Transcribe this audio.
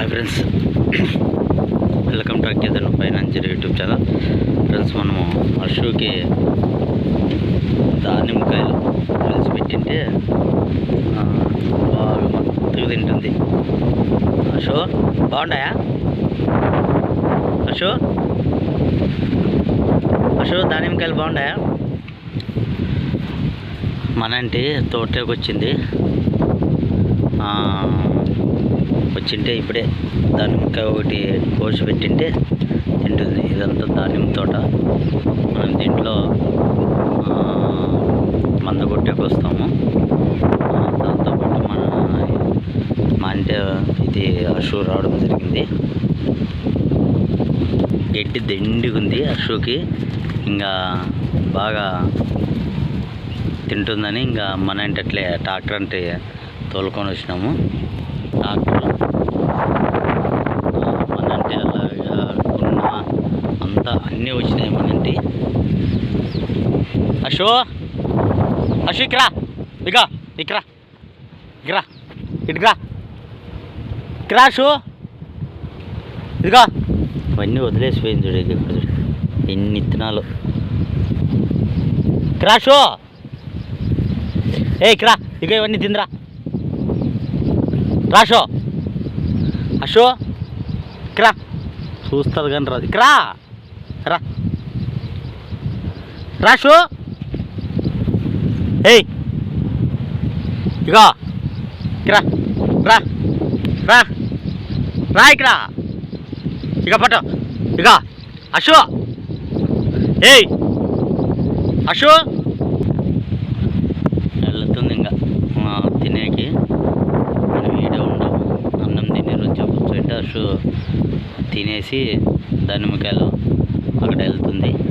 Hi friends welcome to అక్కేతన్ financial YouTube channel friends మనము అశోకి దానిమ్మకాయలు కలిసి పెట్టింటే బాగా మత్తుగా తింటుంది. అశో బాగున్నాయా అశో అశో దానిమ్మకాయలు బాగున్నాయా మన ఇంటి తోటలోకి వచ్చింది. వచ్చింటే ఇప్పుడే దానిమ్మకాయ ఒకటి కోసి పెట్టింటే తింటుంది. ఇదంతా దానిమ్మ తోట. మనం దీంట్లో మంద కొట్టేకి వస్తాము. దాంతోపాటు మన మా అంటే ఇది అషు రావడం జరిగింది. గడ్డి దండిగా ఉంది ఇంకా బాగా తింటుందని ఇంకా మన అంటే అట్లే ట్రాక్టర్ అంటే తోలుకొని వచ్చినాము. ట్రాక్టర్ అలాగా అంతా అన్నీ వచ్చినాయి మనంటి అశో అశు ఇక్కడ ఇక ఇక్కడ ఇక్కడ ఇటుకరా ఇక్కడ అశు ఇదిగా ఇవన్నీ వదిలేసిపోయింది చూడు ఇది చూడు ఎన్ని ఇత్తనాలు క్రాషో ఏ ఇక్కడ ఇక ఇవన్నీ తిందిరా రాషో. అషో ఇక్కడ చూస్తుంది కానీ రాదు. ఇక్కడ రా. రాషో. ఏయ్. ఇగో. ఇక్కడ రా. రా. రా ఇక్కడ ఇక పట్టు. ఇక అశో. ఏయ్. అశో. తినేసి దానిమ్మకాయలు అక్కడ వెళ్తుంది.